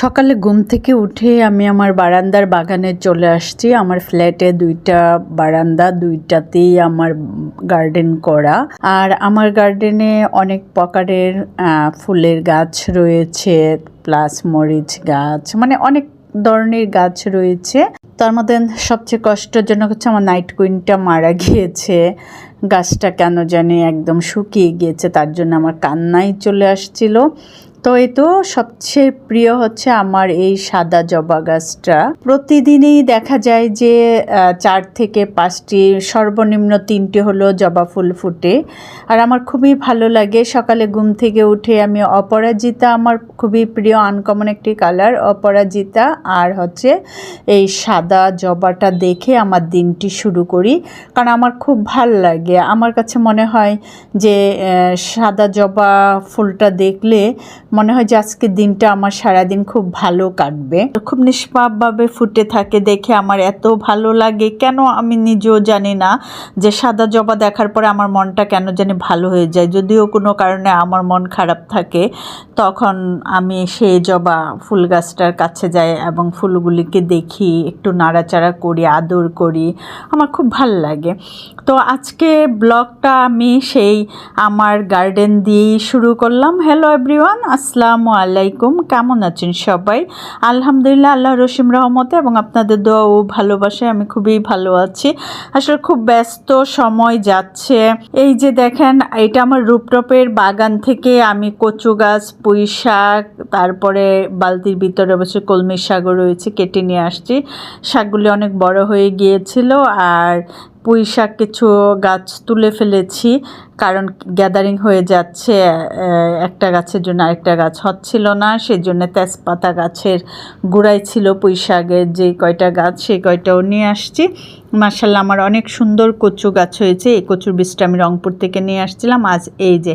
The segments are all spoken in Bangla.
সকালে ঘুম থেকে উঠে আমি আমার বারান্দার বাগানে চলে আসছি। আমার ফ্ল্যাটে দুইটা বারান্দা, দুইটাতেই আমার গার্ডেন করা। আর আমার গার্ডেনে অনেক প্রকারের ফুলের গাছ রয়েছে, প্লাস মরিচ গাছ মানে অনেক ধরনের গাছ রয়েছে। তার মধ্যে সবচেয়ে কষ্টজনক হচ্ছে আমার নাইট কুইনটা মারা গিয়েছে। গাছটা কেন জানি একদম শুকিয়ে গিয়েছে, তার জন্য আমার কান্নাই চলে আসছিল। তো এই তো সবচেয়ে প্রিয় হচ্ছে আমার এই সাদা জবা গাছটা। প্রতিদিনই দেখা যায় যে চার থেকে পাঁচটি, সর্বনিম্ন তিনটি হলো জবা ফুল ফুটে। আর আমার খুবই ভালো লাগে, সকালে ঘুম থেকে উঠে আমি অপরাজিতা, আমার খুবই প্রিয় আনকমন একটি কালার অপরাজিতা। আর হচ্ছে এই সাদা জবাটা দেখে আমার দিনটি শুরু করি, কারণ আমার খুব ভালো লাগে। আমার কাছে মনে হয় যে সাদা জবা ফুলটা দেখলে মনে হয় যে আজকের দিনটা আমার সারাদিন খুব ভালো কাটবে। খুব নিষ্পাপভাবে ফুটে থাকে দেখে আমার এত ভালো লাগে। কেন আমি নিজেও জানি না যে সাদা জবা দেখার পরে আমার মনটা কেন জানি ভালো হয়ে যায়। যদিও কোনো কারণে আমার মন খারাপ থাকে, তখন আমি সেই জবা ফুল গাছটার কাছে যাই এবং ফুলগুলিকে দেখি, একটু নাড়াচাড়া করি, আদর করি। আমার খুব ভালো লাগে। তো আজকে ব্লগটা আমি সেই আমার গার্ডেন দিয়েই শুরু করলাম। হ্যালো এভরিওয়ান আসসালামু আলাইকুম। কেমন আছেন সবাই? আলহামদুলিল্লাহ আল্লাহ রসিম রহমতে এবং আপনাদের দোয়া ও ভালোবাসায় আমি খুবই ভালো আছি। আসলে খুব ব্যস্ত সময় যাচ্ছে। এই যে দেখেন, এটা আমার রূপটপের বাগান থেকে আমি কচু গাছ, পুঁই শাক, তারপরে বালতির ভিতরে অবশ্যই কলমি শাকও রয়েছে, কেটে নিয়ে আসছি। শাকগুলি অনেক বড় হয়ে গিয়েছিল আর পুঁই শাক কিছু গাছ তুলে ফেলেছি, কারণ গ্যাদারিং হয়ে যাচ্ছে একটা গাছের জন্য আরেকটা গাছ হচ্ছিল না সেই জন্য তেজপাতা গাছের গোড়ায় ছিল পুঁই শাকের যে কয়টা গাছ সেই কয়টাও নিয়ে আসছি। মার্শাল্লাহ আমার অনেক সুন্দর কচু গাছ হয়েছে, এই কচুর বীজটা আমি রংপুর থেকে নিয়ে আসছিলাম, আজ এই যে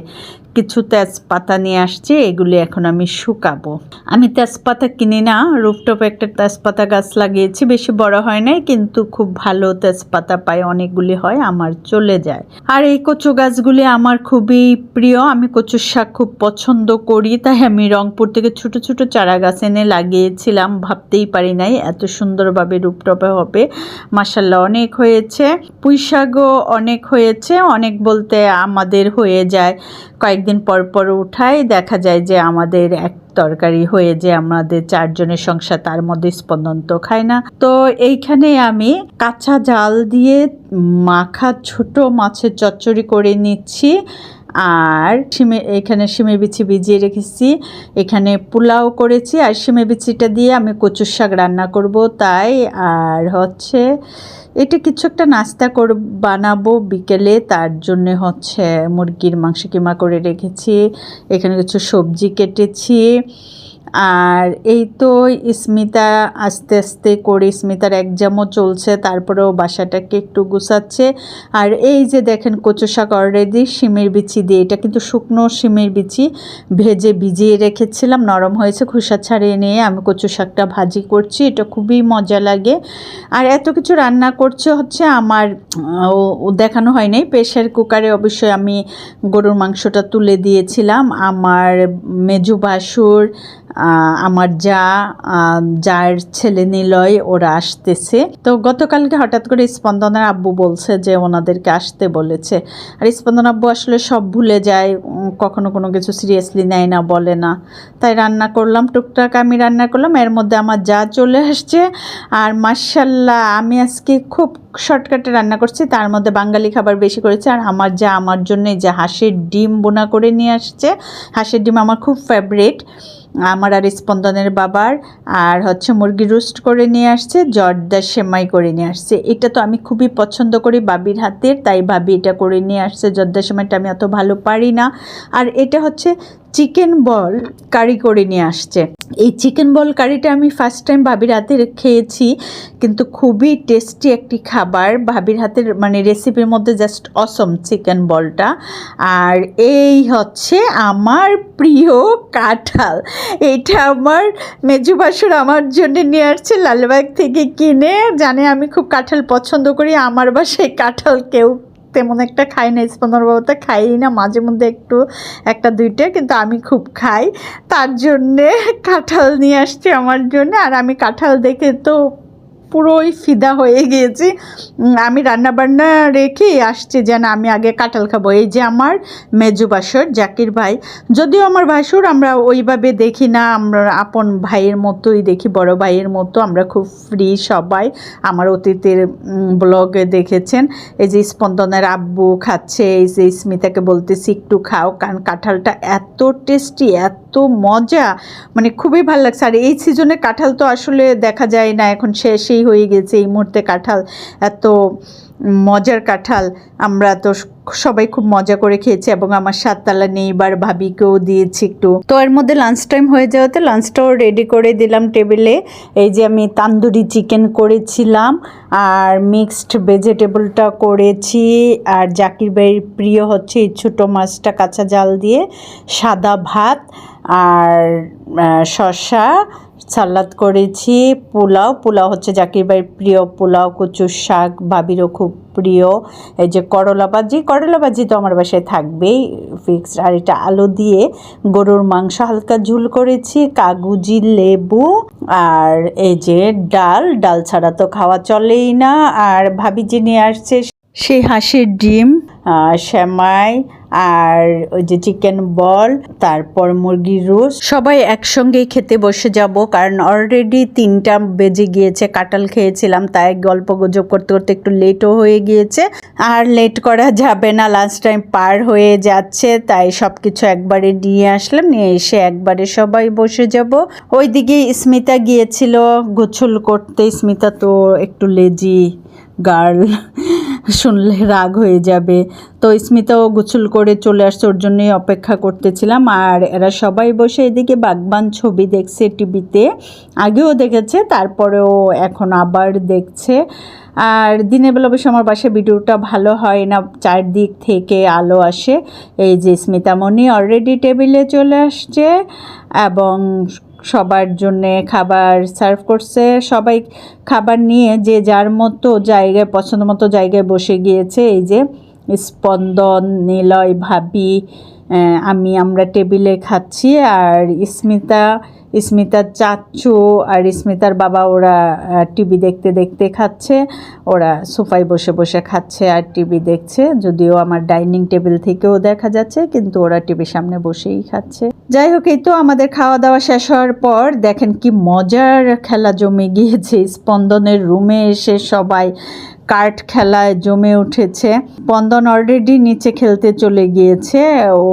কিছু তেজপাতা নিয়ে আসছি, এগুলি এখন আমি শুকাবো। আমি তেজপাতা কিনি না, রুফটপে একটা তেজপাতা গাছ লাগিয়েছি, বেশি বড় হয় নাই, কিন্তু খুব ভালো তেজপাতা পাই, অনেকগুলি হয়, আমার চলে যায়। আর এই কচু গাছগুলি আমার খুবই প্রিয়, আমি কচুর শাক খুব পছন্দ করি, তাই আমি রংপুর থেকে ছোট ছোট চারা গাছ এনে লাগিয়েছিলাম, ভাবতেই পারি নাই, এত সুন্দরভাবে রূপটপে হবে মাসাল্লাহ অনেক হয়েছে। পুঁই শাকও অনেক হয়েছে, অনেক বলতে আমাদের হয়ে যায় কয়েকদিন পর পর উঠাই, দেখা যায় যে আমাদের এক তরকারি হয়ে যে আমাদের চারজনের সংসার তার মধ্যে স্পন্দন তো খায় না। তো এইখানে আমি কাঁচা জাল দিয়ে মাখা ছোট মাছের চচ্চড়ি করে নিচ্ছি আর শিমে, এখানে শিমে বিচি ভিজিয়ে রেখেছি। এখানে পোলাও করেছি আর শিমে বিচিটা দিয়ে আমি কচুর শাক রান্না করব তাই। আর হচ্ছে এটা কিছু একটা নাস্তা কর, বানাবো বিকেলে, তার জন্য হচ্ছে মুরগির মাংস কিমা করে রেখেছি, এখানে কিছু সবজি কেটেছি আর এই তো স্মিতা আস্তে আস্তে করে স্মিতার এক্সামও চলছে তারপরেও বাসাটাকে একটু গুছাচ্ছে। আর এই যে দেখেন কচু শাক অলরেডি শিমের বিচি দিয়ে এটা কিন্তু শুকনো শিমের বিচি। ভেজে ভিজিয়ে রেখেছিলাম নরম হয়েছে খোসা ছাড়িয়ে নিয়ে আমি কচু শাকটা ভাজি করছি এটা খুবই মজা লাগে। আর এত কিছু রান্না করছে হচ্ছে আমার দেখানো হয় নাই প্রেশার কুকারে অবশ্যই আমি গরুর মাংসটা তুলে দিয়েছিলাম। আমার মেজু আহ, আমার যা যার ছেলে নিলয়, ওরা আসতেছে। তো গতকালকে হঠাৎ করে স্পন্দনার আব্বু বলছে যে ওনাদেরকে আসতে বলেছে। আর স্পন্দন আব্বু আসলে সব ভুলে যায় কখনো কোনো কিছু সিরিয়াসলি নেয় না, বলে না। তাই রান্না করলাম, টুকটাক আমি রান্না করলাম, এর মধ্যে আমার যা চলে আসছে। আর মার্শাল্লাহ আমি আজকে খুব শর্টকাটে রান্না করছি, তার মধ্যে বাঙালি খাবার বেশি করেছে। আর আমার যা, আমার জন্য যে হাঁসের ডিম বোনা করে নিয়ে আসছে, হাঁসের ডিম আমার খুব ফেভারিট আমার আর স্পন্দনের বাবার, আর হচ্ছে মুরগি রোস্ট করে নিয়ে আসছে, জর্দা সেমাই করে নিয়ে আসছে। এটা তো আমি খুবই পছন্দ করি বাবির হাতের, তাই ভাবি এটা করে নিয়ে আসছে। জর্দা সেমাইটা আমি অত ভালো পারি না। আর এটা হচ্ছে চিকেন বল কারি করে নিয়ে আসছে। এই চিকেন বল কারিটা আমি ফার্স্ট টাইম ভাবির হাতে খেয়েছি, কিন্তু খুবই টেস্টি একটি খাবার। ভাবির হাতের মানে রেসিপির মধ্যে জাস্ট অসম চিকেন বলটা আর এই হচ্ছে আমার প্রিয় কাঁঠাল। এটা আমার মেজু বাসুর আমার জন্য নিয়ে আসছে, লালবাগ থেকে কিনে। জানে আমি খুব কাঁঠাল পছন্দ করি, আমার বাসায় কাঁঠাল কেউ তেমন একটা খাই না স্পন্দন বাবুতে খাই না, মাঝে মধ্যে একটু, একটা দুইটা, কিন্তু আমি খুব খাই। তার জন্যে কাঁঠাল নিয়ে আসছি আমার জন্য, আর আমি কাঁঠাল দেখে তো পুরোই ফিদা হয়ে গিয়েছি। আমি রান্না বান্না রেখে আসছি যেন আমি আগে কাঁঠাল খাব। এই যে আমার মেজু বাসর, জাকির ভাই। যদিও আমার ভাসুর আমরা ওইভাবে দেখি না, আমরা আপন ভাইয়ের মতোই দেখি, বড় ভাইয়ের মতো। আমরা খুব ফ্রি সবাই। আমার অতীতের ব্লগে দেখেছেন। এই যে স্পন্দনের আব্বু খাচ্ছে, এই যে স্মিতাকে বলতেছি, একটু খাও, কারণ কাঁঠালটা এত টেস্টি এত মজা মানে খুবই ভালো লাগছে। আর এই সিজনে কাঁঠাল তো আসলে দেখা যায় না, এখন শেষই হয়ে গেছে এই মুহূর্তে কাঁঠাল। এত মজার কাঁঠাল, আমরা তো সবাই খুব মজা করে খেয়েছে এবং আমার সাততলা নেইবার ভাবিকেও দিয়েছি একটু। তো এর মধ্যে লাঞ্চ টাইম হয়ে যাওয়াতে লাঞ্চটাও রেডি করে দিলাম টেবিলে এই যে আমি তান্দুরি চিকেন করেছিলাম আর মিক্সড ভেজিটেবলটা করেছি আর জাকির ভাইয়ের প্রিয় হচ্ছে ছোটো মাছটা কাঁচা জাল দিয়ে সাদা ভাত আর শসা সালাদ করেছি, পোলাও। পোলাও হচ্ছে জাকির ভাইয়ের প্রিয় পোলাও, কচুর শাক, ভাবিরও খুব প্রিয়। এই যে করলা ভাজি করলা ভাজি তো আমার বাসায় থাকবেই ফিক্সড আর এটা আলু দিয়ে গরুর মাংস হালকা ঝুল করেছি, কাগুজি, লেবু আর এই যে ডাল। ডাল ছাড়া তো খাওয়া চলেই না। আর ভাবি যে নিয়ে আসছে সেই হাঁসের ডিম শ্যামাই আর ওই যে চিকেন বল তারপর মুরগির রোস্ট। সবাই একসঙ্গেই খেতে বসে যাব কারণ অলরেডি তিনটা বেজে গিয়েছে কাঁঠাল খেয়েছিলাম তাই গল্প গুজব করতে করতে একটু লেটও হয়ে গিয়েছে। আর লেট করা যাবে না লাঞ্চ টাইম পার হয়ে যাচ্ছে তাই সব কিছু একবারে নিয়ে আসলাম নিয়ে এসে একবারে সবাই বসে যাব। ওইদিকে স্মিতা গিয়েছিল গোছল করতে। স্মিতা তো একটু লেজি গার্ল শুনলে রাগ হয়ে যাবে। তো স্মিতাও গোসল করে চলে আসছে, ওর জন্যই অপেক্ষা করতেছিলাম। আর এরা সবাই বসে এদিকে বাগবান ছবি দেখছে টিভিতে। আগেও দেখেছে, তারপরেও এখন আবার দেখছে। আর দিনের বেলা অবশ্য আমার বাসায় ভিডিওটা ভালো হয় না, চারদিক থেকে আলো আসে। এই যে স্মিতামণি অলরেডি টেবিলে চলে আসছে এবং সবার জন্যে খাবার সার্ভ করছে। সবাই খাবার নিয়ে যে যার মতো জায়গায়, পছন্দ মতো জায়গায় বসে গিয়েছে, এই যে স্পন্দন, নিলয় ভাবি আমি আমরা টেবিলে খাচ্ছি আর স্মিতা স্মিতার চাচু আর স্মিতার বাবা ওরা টিভি দেখতে দেখতে খাচ্ছে। ওরা সোফায় বসে বসে খাচ্ছে আর টিভি দেখছে। যদিও আমার ডাইনিং টেবিল থেকেও দেখা যাচ্ছে, কিন্তু ওরা টিভির সামনে বসেই খাচ্ছে। যাই হোক, এই তো আমাদের খাওয়া দাওয়া শেষ হওয়ার পর দেখেন কি মজার খেলা জমে গিয়েছে। স্পন্দনের রুমে এসে সবাই কার্ড খেলায় জমে উঠেছে। স্পন্দন অলরেডি নিচে খেলতে চলে গিয়েছে। ও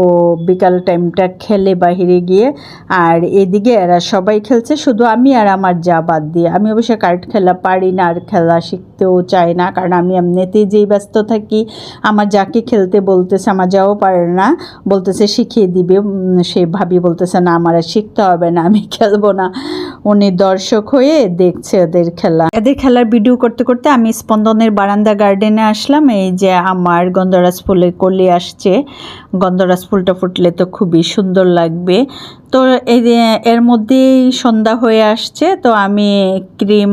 বিকাল টাইমটা খেলে বাহিরে গিয়ে। আর এদিকে এরা সবাই খেলছে, শুধু আমি আর আমার যা বাদ দিয়ে। আমি অবশ্য কার্ড খেলা পারি না, আর খেলা শিখতেও চাই না, কারণ আমি এমনিতেই যেই ব্যস্ত থাকি, আমার যাকে খেলতে বলতেছে, আমার যাও পারে না। বলতেছে, শিখিয়ে দিবে। সে ভাবি বলতেছে, না, আমার আর শিখতে হবে না, আমি খেলব না। উনি দর্শক হয়ে দেখছে ওদের খেলা। এদের খেলার ভিডিও করতে করতে আমি স্পন্দনের বারান্দা গার্ডেনে আসলাম। এই যে আমার গন্ধরাজ ফুলের কলি আসছে। গন্ধরাজ ফুলটা ফুটলে তো খুবই সুন্দর লাগবে। তো এই এর মধ্যেই সন্ধ্যা হয়ে আসছে তো আমি ক্রিম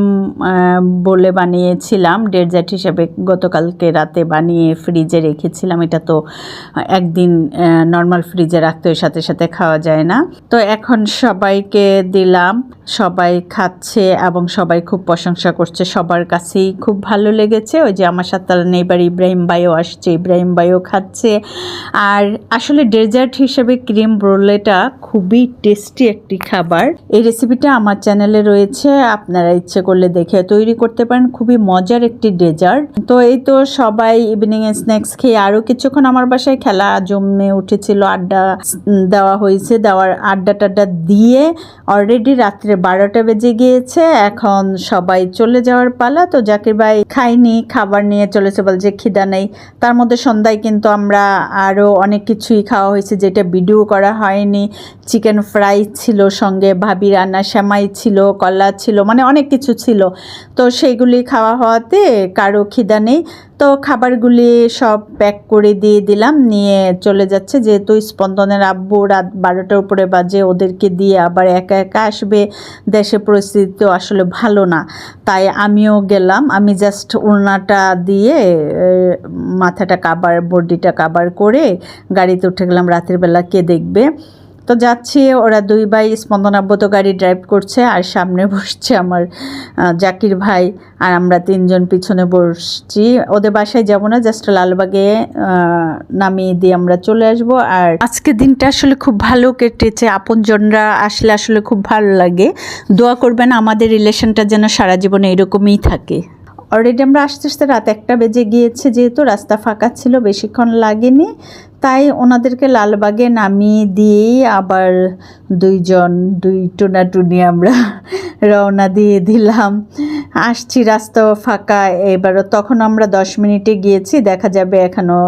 বলে বানিয়েছিলাম ডেজার্ট হিসাবে গতকালকে রাতে বানিয়ে ফ্রিজে রেখেছিলাম। এটা তো একদিন নর্মাল ফ্রিজে রাখতে হয়, সাথে সাথে খাওয়া যায় না। তো এখন সবাইকে দিলাম সবাই খাচ্ছে এবং সবাই খুব প্রশংসা করছে। সবার কাছেই খুব ভালো লেগেছে। ওই যে আমার সাথে নেইবার ইব্রাহিম বাইও আসছে ইব্রাহিম বাইও খাচ্ছে। আর আসলে ডেজার্ট হিসেবে ক্রিম ব্রোলেটা খুবই টেস্টি একটি খাবার। এই রেসিপিটা আমার চ্যানেলে রয়েছে, আপনারা ইচ্ছে করলে দেখে তৈরি করতে পারেন, খুবই মজার একটি ডেজার্ট তো এই তো সবাই ইভিনিং এ স্ন্যাক্স খেয়ে আরও কিছুক্ষণ আমার বাসায় খেলা জমে উঠেছিল, আড্ডা দেওয়া হয়েছে, দেওয়ার আড্ডা টাড্ডা দিয়ে অলরেডি রাত্রে বারোটা বেজে গিয়েছে, এখন সবাই চলে যাওয়ার পালা। তো জাকির ভাই খাইনি খাবার নিয়ে চলেছে বল যে খিদা নেই, তার মধ্যে সন্ধ্যায় কিন্তু আমরা আরও অনেক কিছুই খাওয়া হয়েছে যেটা ভিডিও করা হয়নি। চিকেন ফ্রাই ছিল সঙ্গে, ভাবি রান্না শ্যামাই ছিল, কলা ছিল মানে অনেক কিছু ছিল। তো সেইগুলি খাওয়া হওয়াতে কারও খিদা নেই। তো খাবারগুলি সব প্যাক করে দিয়ে দিলাম, নিয়ে চলে যাচ্ছে। যেহেতু স্পন্দনের আব্বু রাত বারোটার উপরে বাজে, ওদেরকে দিয়ে আবার একা একা আসবে। দেশে পরিস্থিতি তো আসলে ভালো না। তাই আমিও গেলাম। আমি জাস্ট উলনাটা দিয়ে মাথাটা কাবার বডিটা কাবার করে গাড়িতে উঠে গেলাম। রাতের বেলা কে দেখবে? তো যাচ্ছি, ওরা দুই ভাই স্পন্দনাব্যত গাড়ি ড্রাইভ করছে আর সামনে বসছে আমার জাকির ভাই আর আমরা তিনজন পিছনে বসছি। ওদের বাসায় যাব না জাস্ট লালবাগে নামিয়ে দিয়ে আমরা চলে আসব। আর আজকে দিনটা আসলে খুব ভালো কেটেছে, আপনজনরা আসলে আসলে খুব ভালো লাগে। দোয়া করবেন আমাদের রিলেশনটা যেন সারা জীবনে এরকমই থাকে। অলরেডি আমরা আস্তে আস্তে রাত একটা বেজে গিয়েছে, যেহেতু রাস্তা ফাঁকা ছিল, বেশিক্ষণ লাগেনি। তাই ওনাদেরকে লালবাগে নামিয়ে দিয়েই আবার দুইজন, দুই টুনাটুনি আমরা রওনা দিয়ে দিলাম। আসছি রাস্তাও ফাঁকা এবারও তখন আমরা দশ মিনিটে গিয়েছি, দেখা যাবে এখনও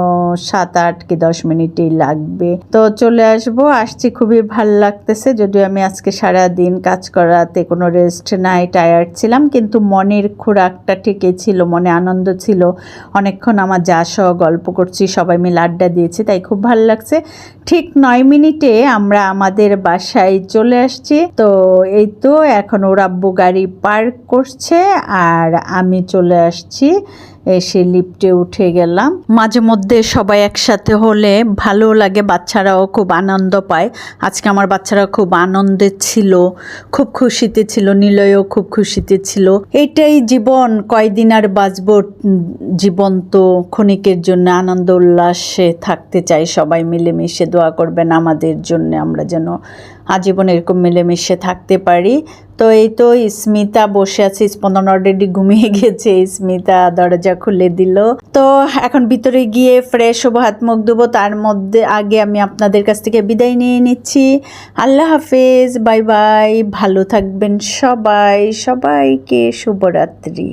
সাত আট কি দশ মিনিটই লাগবে। তো চলে আসব, আসছি খুবই ভালো লাগতেছে, যদিও আমি আজকে সারা দিন কাজ করাতে কোনো রেস্ট নাই টায়ার্ড ছিলাম, কিন্তু মনের খোরাকটা ঠিকই ছিল, মনে আনন্দ ছিল। অনেকক্ষণ আমার যা সহ গল্প করছি, সবাই মিলে আড্ডা দিয়েছি, তাই খুব ভালো লাগছে। ঠিক নয় মিনিটে আমরা আমাদের বাসায় চলে আসছি, তো এই তো এখন ওর গাড়ি পার্ক করছে আর আমি চলে আসছি এসে লিফটে উঠে গেলাম। মাঝে মধ্যে সবাই একসাথে হলে ভালো লাগে, বাচ্চারাও খুব আনন্দ পায়। আজকে আমার বাচ্চারা খুব আনন্দে ছিল, খুব খুশিতে ছিল, নিলয়ও খুব খুশিতে ছিল। এইটাই জীবন, কয়দিন আর বাঁচবো জীবন তো ক্ষণিকের জন্য আনন্দ উল্লাসে থাকতে চাই। সবাই মিলেমিশে দোয়া করবেন আমাদের জন্য, আমরা যেন আজীবন এরকম মিলেমিশে থাকতে পারি। তো এই তো স্মিতা বসে আছে, স্পন্দন অলরেডি ঘুমিয়ে গেছে। স্মিতা দরজা খুলে দিল। তো এখন ভিতরে গিয়ে ফ্রেশ হব, হাত মুখ ধুবো, তার মধ্যে আগে আমি আপনাদের কাছ থেকে বিদায় নিয়ে নিচ্ছি। আল্লাহ হাফেজ, বাই বাই, ভালো থাকবেন সবাই, সবাইকে শুভরাত্রি।